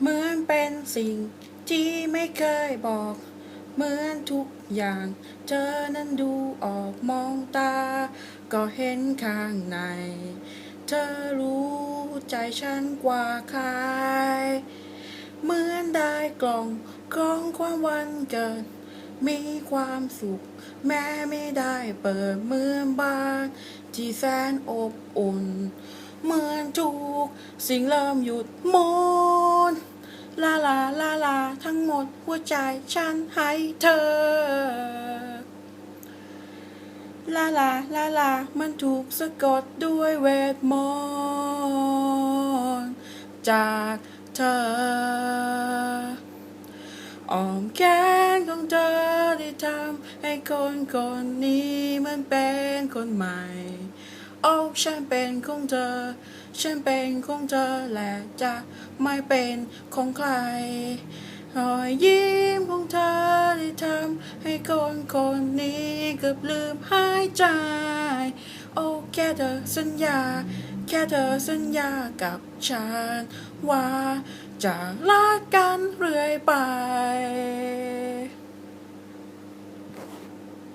เหมือนเป็นสิ่งที่ไม่เคยบอก เหมือนทุกอย่าง เธอนั้นดูออกมองตา ก็เห็นข้างใน เธอรู้ใจฉันกว่าใคร เหมือนได้กล่องกล่องความวันเกิด มีความสุข แม้ไม่ได้เปิดเมือนบ้านที่แสนอบอุ่น เหมือนทุกสิ่งเริ่มหยุดหมุน ลาลาลาลา ทั้งหมดหัวใจฉันให้เธอ ลาลาลาลา มันถูกสะกดด้วยเวทมนต์จากเธออ้อมแขนของเธอได้ทำให้คนคนนี้มันเป็นคนใหม่ โอ้ฉันเป็นของเธอ ฉันเป็นของเธอและจะไม่เป็นของใครรอยยิ้มของเธอได้ทำให้คนคนนี้เกือบลืมหายใจ โอ้แค่เธอสัญญา แค่เธอสัญญากับฉัน ว่าจะรักกันเรื่อยไป